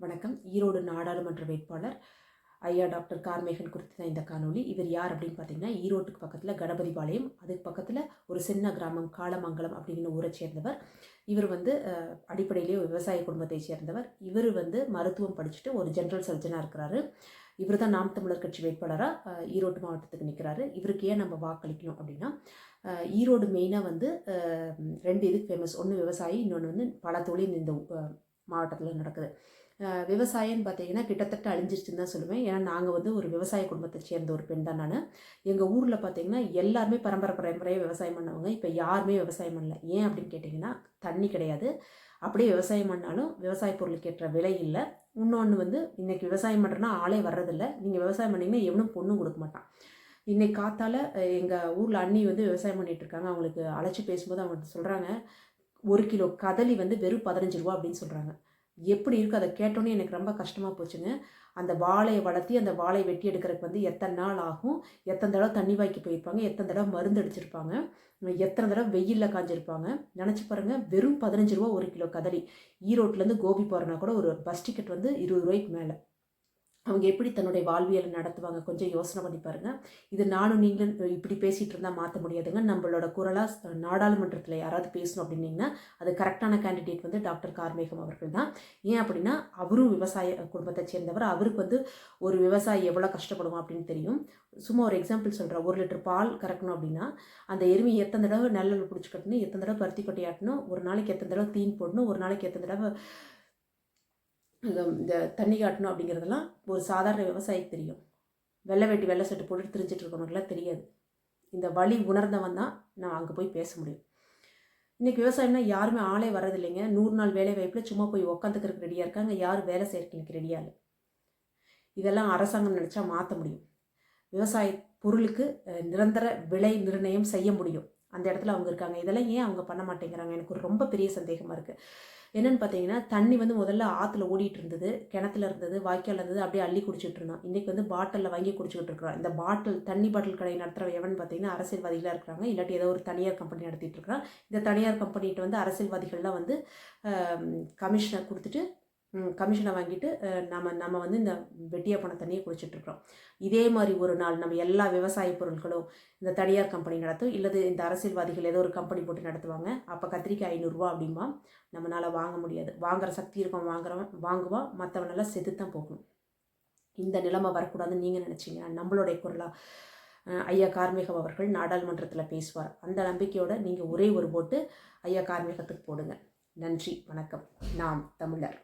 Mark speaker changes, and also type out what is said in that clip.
Speaker 1: வணக்கம். ஈரோடு நாடாளுமன்ற வேட்பாளர் ஐயா டாக்டர் கார்மேகன் குறித்து தான் இந்த காணொளி. இவர் யார் அப்படின்னு பார்த்தீங்கன்னா ஈரோட்டுக்கு பக்கத்தில் கணபதிபாளையம் அதுக்கு பக்கத்தில் ஒரு சின்ன கிராமம் காலமங்கலம் அப்படிங்கிற ஊரை சேர்ந்தவர். இவர் வந்து அடிப்படையிலேயே விவசாய குடும்பத்தை சேர்ந்தவர். இவர் வந்து மருத்துவம் படிச்சுட்டு ஒரு ஜென்ரல் சர்ஜனாக இருக்கிறாரு. இவர் தான் நாம் தமிழர் கட்சி வேட்பாளராக ஈரோடு மாவட்டத்துக்கு நிற்கிறாரு இவருக்கு ஏன் நம்ம வாக்களிக்கணும் அப்படின்னா ஈரோடு மெயினாக வந்து ரெண்டு இதுக்கு ஃபேமஸ் ஒன்று விவசாயி இன்னொன்று வந்து பல தொழில் இந்த மாவட்டத்தில் நடக்குது. விவசாயம்னு பார்த்தீங்கன்னா கிட்டத்தட்ட அழிஞ்சிருச்சுன்னு தான் சொல்லுவேன். ஏன்னா நாங்கள் வந்து ஒரு விவசாய குடும்பத்தை சேர்ந்த ஒரு பெண் தான் நான். எங்கள் ஊரில் பார்த்தீங்கன்னா எல்லாருமே பரம்பரை பரம்பரையாக விவசாயம் பண்ணவங்க. இப்போ யாருமே விவசாயம் பண்ணல. ஏன் அப்படின்னு கேட்டிங்கன்னா தண்ணி கிடையாது. அப்படியே விவசாயம் பண்ணாலும் விவசாய பொருளுக்கு ஏற்ற விலை இல்லை. இன்னொன்று வந்து இன்றைக்கி விவசாயம் பண்ணுறேன்னா ஆளே வர்றதில்லை. நீங்கள் விவசாயம் பண்ணிங்கன்னா எவனும் பொண்ணும் கொடுக்க மாட்டான். இன்றைக்கி காத்தால் எங்கள் ஊரில் அண்ணி வந்து விவசாயம் பண்ணிகிட்ருக்காங்க இருக்காங்க. அவங்களுக்கு அழைச்சி பேசும்போது அவங்க சொல்கிறாங்க ஒரு கிலோ கதலி வந்து வெறும் பதினஞ்சு ரூபா அப்படின்னு சொல்கிறாங்க எப்படி இருக்குது அதை கேட்டோன்னே எனக்கு ரொம்ப கஷ்டமாக போச்சுங்க. அந்த வாழையை வளர்த்தி அந்த வாழையை வெட்டி எடுக்கிறதுக்கு வந்து எத்தனை நாள் ஆகும்? எத்தனை தடவை தண்ணி வாய்க்கு போயிருப்பாங்க? எத்தனை தடவை மருந்து அடிச்சிருப்பாங்க? எத்தனை தடவை வெயிலில் காஞ்சிருப்பாங்க? நினச்சி பாருங்கள் வெறும் பதினஞ்சு ரூபா ஒரு கிலோ கதலி. ஈரோட்லேருந்து கோபி போகிறனா கூட ஒரு பஸ் டிக்கெட் வந்து இருபது ரூபாய்க்கு மேலே. அவங்க எப்படி தன்னுடைய வாழ்வியலை நடத்துவாங்க கொஞ்சம் யோசனை பண்ணி பாருங்கள் இது நானும் நீங்களும் இப்படி பேசிகிட்டு இருந்தால் மாற்ற முடியாதுங்க. நம்மளோட குரலாக நாடாளுமன்றத்தில் யாராவது பேசணும் அப்படின்னீங்கன்னா அது கரெக்டான கேண்டிடேட் வந்து டாக்டர் கார்மேகம் அவர்கள் தான். ஏன் அப்படின்னா அவரும் விவசாய குடும்பத்தை சேர்ந்தவர். அவருக்கு வந்து ஒரு விவசாயி எவ்வளோ கஷ்டப்படுவோம் அப்படின்னு தெரியும். சும்மா ஒரு எக்ஸாம்பிள் சொல்கிறேன் ஒரு லிட்டர் பால் கறக்கணும் அப்படின்னா அந்த எருமை எத்தனை தடவை நெல்லில் பிடிச்சி கட்டணும் எத்தனை தடவை பருத்தி கொட்டையாட்டணும் ஒரு நாளைக்கு எத்தனை தடவை தீன் போடணும் ஒரு நாளைக்கு எத்தனை தடவை இந்த இந்த தண்ணி காட்டணும் அப்படிங்கிறதெல்லாம் ஒரு சாதாரண விவசாயிக்கு தெரியும். வெள்ளை வேட்டி வெள்ளை சட்டு போட்டு திரிஞ்சிட்டு இருக்கவங்களுக்குலாம் தெரியாது. இந்த வழி உணர்ந்தவன் தான் நான் அங்கே போய் பேச முடியும். இன்றைக்கி விவசாயம்னா யாருமே ஆளே வர்றதில்லைங்க. நூறு நாள் வேலை வாய்ப்பில் சும்மா போய் உக்காந்துக்கிறதுக்கு ரெடியாக இருக்காங்க. யாரும் வேலை செய்கிறதுக்கு எனக்கு ரெடியாக இல்லை. இதெல்லாம் அரசாங்கம் நினச்சா மாற்ற முடியும். விவசாய பொருளுக்கு நிரந்தர விலை நிர்ணயம் செய்ய முடியும். அந்த இடத்துல அவங்க இருக்காங்க. இதெல்லாம் ஏன் அவங்க பண்ண மாட்டேங்கிறாங்க? எனக்கு ஒரு ரொம்ப பெரிய சந்தேகமாக இருக்குது என்னென்னு பார்த்தீங்கன்னா தண்ணி வந்து முதல்ல ஆற்றுல ஓடிட்டு இருந்தது. கிணத்துல இருந்தது வாய்க்கால் இருந்தது அப்படியே அள்ளி குடிச்சிட்டு இருந்தோம் இன்றைக்கி வந்து பாட்டிலில் வாங்கி குடிச்சிக்கிட்டு இருக்கிறோம் இந்த பாட்டில் தண்ணி பாட்டில் கடை நடத்துகிற எவன் பார்த்தீங்கன்னா அரசியல்வாதிகளாக இருக்கிறாங்க. இல்லாட்டி ஏதோ ஒரு தனியார் கம்பெனி நடத்திட்டு இருக்கிறான். இந்த தனியார் கம்பெனிகிட்ட வந்து அரசியல்வாதிகள்லாம் வந்து கமிஷனை கொடுத்துட்டு கமிஷனை வாங்கிட்டு நம்ம நம்ம வந்து இந்த வெட்டியா பண தண்ணியை குடிச்சிட்ருக்குறோம் இதே மாதிரி ஒரு நாள் நம்ம எல்லா விவசாய பொருட்களும் இந்த தனியார் கம்பெனி நடத்தும் இல்லது இந்த அரசியல்வாதிகள் ஏதோ ஒரு கம்பெனி போட்டு நடத்துவாங்க அப்போ கத்திரிக்காய் ஐநூறுரூவா அப்படிம்பா நம்மளால் வாங்க முடியாது. வாங்குற சக்தி இருக்கும் வாங்குறவன் வாங்குவான் மற்றவனெல்லாம் செத்து தான் போகணும். இந்த நிலைமை வரக்கூடாதுன்னு நீங்கள் நினச்சிங்க நம்மளுடைய குரலாக ஐயா கார்மிகம் அவர்கள் நாடாளுமன்றத்தில் பேசுவார். அந்த நம்பிக்கையோடு நீங்கள் ஒரே ஒரு போட்டு ஐயா கார்மிகத்துக்கு போடுங்க. நன்றி வணக்கம். நாம் தமிழர்.